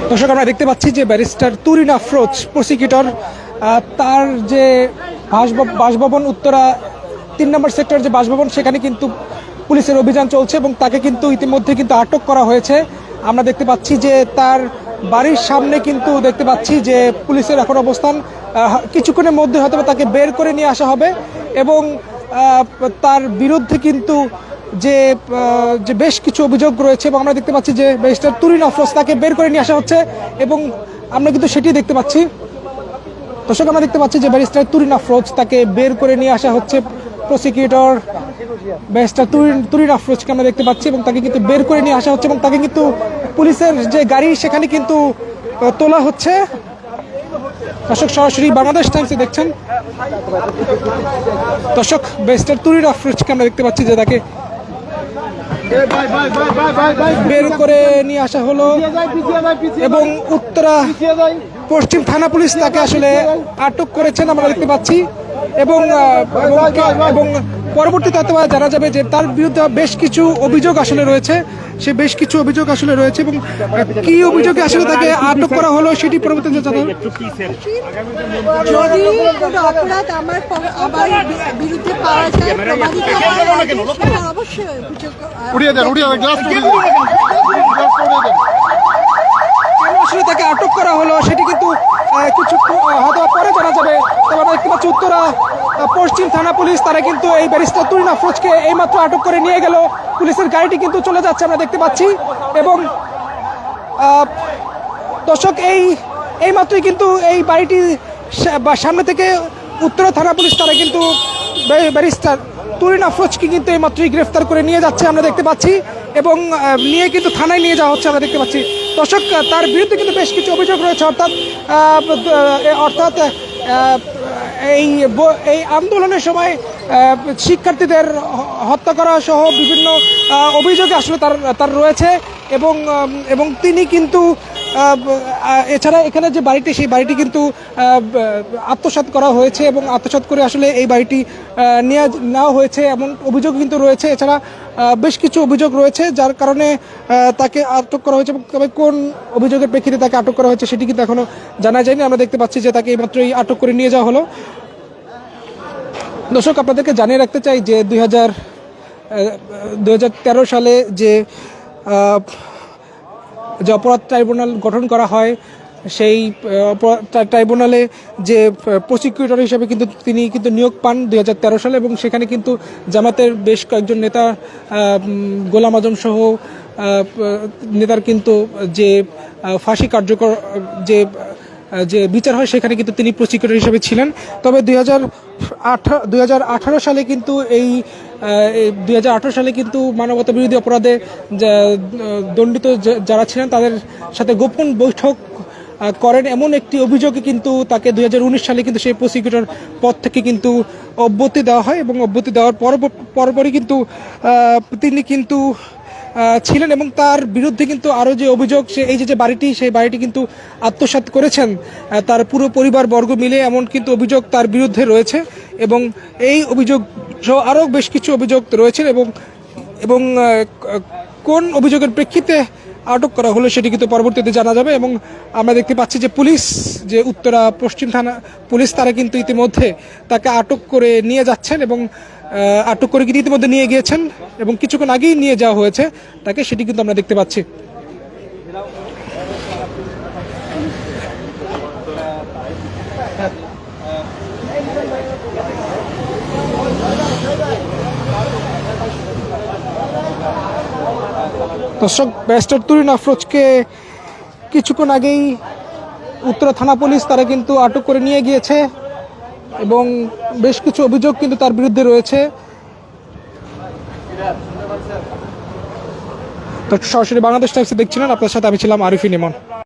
দর্শক, আমরা দেখতে পাচ্ছি যে ব্যারিস্টার তুরিন আফরোজ প্রসিকিউটর তার যে বাসভ- বাসভবন উত্তরা তিন নম্বর সেক্টর যে বাসভবন, সেখানে কিন্তু পুলিশের অভিযান চলছে এবং তাকে কিন্তু ইতিমধ্যে কিন্তু আটক করা হয়েছে। আমরা দেখতে পাচ্ছি যে তার বাড়ির সামনে কিন্তু দেখতে পাচ্ছি যে পুলিশের এখন অবস্থান কিছুক্ষণের মধ্যে হয়তো তাকে বের করে নিয়ে আসা হবে এবং তার বিরুদ্ধে কিন্তু যে যে বেশ কিছু অভিযোগ রয়েছে এবং আমরা দেখতে পাচ্ছি যে ব্যারিস্টার তুরিন আফরোজ তাকে বের করে নিয়ে আসা হচ্ছে এবং আমরা কিন্তু সেটি দেখতে পাচ্ছি। দর্শক, আমরা দেখতে পাচ্ছি যে ব্যারিস্টার তুরিন আফরোজ তাকে বের করে নিয়ে আসা হচ্ছে। প্রসিকিউটর ব্যারিস্টার তুরিন তুরিন আফরোজকে আমরা দেখতে পাচ্ছি এবং তাকে কিন্তু বের করে নিয়ে আসা হচ্ছে এবং তাকে কিন্তু পুলিশের যে গাড়ি সেখানে কিন্তু তোলা হচ্ছে। দর্শক, সরাসরি বাংলাদেশ টাইমসে দেখছেন। দর্শক, ব্যারিস্টার তুরিন আফরোজকে আমরা দেখতে পাচ্ছি যে তাকে বের করে নিয়ে আসা হলো এবং উত্তরা পশ্চিম থানা পুলিশ তাকে আসলে আটক করেছেন, আমরা দেখতে পাচ্ছি। এবং এবং- হয়তো বা জানা যাবে যে তার বিরুদ্ধে বেশ কিছু অভিযোগ আসলে রয়েছে। সে বেশ কিছু অভিযোগ আসলে রয়েছে এবং কি অভিযোগে আসলে তাকে আটক করা হলো সেটি পরবর্তীতে জানা যদি কোনো অপরাধ আমার আমার বিরুদ্ধে পাওয়া যায় অবশ্যই উড়িয়ে দেন উড়িয়ে দেন দেন। উড়িয়ে দেন। আসলে তাকে আটক করা হলো সেটি কিন্তু কিছু হয়তো পরে যাবে তবে দেখতে উত্তরা পশ্চিম থানা পুলিশ, তারা কিন্তু এই ব্যারিস্টার তুরিন আফরোজকে এইমাত্র আটক করে নিয়ে গেল। পুলিশের গাড়িটি কিন্তু চলে যাচ্ছে, আমরা দেখতে পাচ্ছি। এবং দর্শক, এই এই মাত্রই কিন্তু এই বাড়িটি সামনে থেকে উত্তরা থানা পুলিশ, তারা কিন্তু ব্যারি- ব্যারিস্টার তুরিন আফরোজকে কিন্তু এই মাত্রই গ্রেফতার করে নিয়ে যাচ্ছে, আমরা দেখতে পাচ্ছি। এবং নিয়ে কিন্তু থানায় নিয়ে যাওয়া হচ্ছে, আমরা দেখতে পাচ্ছি। দর্শক, তার বিরুদ্ধে কিন্তু বেশ কিছু অভিযোগ রয়েছে, অর্থাৎ অর্থাৎ এই এই আন্দোলনের সময় শিক্ষার্থীদের হত্যা করা সহ বিভিন্ন অভিযোগে আসলে তার তার রয়েছে এবং এবং তিনি কিন্তু এছাড়া এখানে যে বাড়িটি, সেই বাড়িটি কিন্তু আত্মসাৎ করা হয়েছে এবং আত্মসাৎ করে আসলে এই বাড়িটি নেওয়া নেওয়া হয়েছে এমন অভিযোগ কিন্তু রয়েছে। এছাড়া বেশ কিছু অভিযোগ রয়েছে যার কারণে তাকে আটক করা হয়েছে তবে কোন অভিযোগের প্রেক্ষিতে তাকে আটক করা হয়েছে সেটি কিন্তু এখনও জানা যায়নি। আমরা দেখতে পাচ্ছি যে তাকে এইমাত্রই আটক করে নিয়ে যাওয়া হলো। দর্শক, আপনাদেরকে জানিয়ে রাখতে চাই যে দুই হাজার দুই সালে যে যে অপরাধ ট্রাইব্যুনাল গঠন করা হয়, সেই ট্রাইব্যুনালে যে প্রসিকিউটর হিসেবে কিন্তু তিনি কিন্তু নিয়োগ পান দুই হাজার তেরো সালে এবং সেখানে কিন্তু জামাতের বেশ কয়েকজন নেতা গোলাম আজম সহ নেতার কিন্তু যে ফাঁসি কার্যকর, যে যে বিচার হয় সেখানে কিন্তু তিনি প্রসিকিউটর হিসেবে ছিলেন। তবে দুই হাজার দুই সালে কিন্তু এই দুই হাজার আঠেরো সালে কিন্তু মানবতা বিরোধী অপরাধে দণ্ডিত যারা ছিলেন তাদের সাথে গোপন বৈঠক করেন। এমন একটি অভিযোগে কিন্তু তাকে দুই হাজার উনিশ সালে কিন্তু সেই প্রসিকিউটর পদ থেকে কিন্তু অব্যতি দেওয়া হয় এবং অব্যতি দেওয়ার পর পরপরই কিন্তু তিনি কিন্তু ছিলেন এবং তার বিরুদ্ধে কিন্তু আরও যে অভিযোগ, সে, এই যে বাড়িটি, সেই বাড়িটি কিন্তু আত্মসাৎ করেছেন। তার পুরো পরিবার বর্গ মিলে এমন কিন্তু অভিযোগ তার বিরুদ্ধে রয়েছে এবং এই অভিযোগ সহ আরও বেশ কিছু অভিযোগ রয়েছে এবং এবং কোন অভিযোগের প্রেক্ষিতে আটক করা হলো সেটি কিন্তু পরবর্তীতে জানা যাবে এবং আমরা দেখতে পাচ্ছি যে পুলিশ যে উত্তরা পশ্চিম থানা পুলিশ তারা কিন্তু ইতিমধ্যে তাকে আটক করে নিয়ে যাচ্ছেন এবং আটক করে কিন্তু ইতিমধ্যে নিয়ে গিয়েছেন এবং কিছুক্ষণ আগেই নিয়ে যাওয়া হয়েছে তাকে সেটি কিন্তু আমরা দেখতে পাচ্ছি। দর্শক, ব্যারিস্টার তুরিন আফরোজকে কিছুক্ষণ আগেই উত্তরা থানা পুলিশ তারা কিন্তু আটক করে নিয়ে গিয়েছে এবং বেশ কিছু অভিযোগ কিন্তু তার বিরুদ্ধে রয়েছে। সরাসরি বাংলাদেশ টাইমসে দেখছিলেন, আপনার সাথে আমি ছিলাম আরিফিন ইমন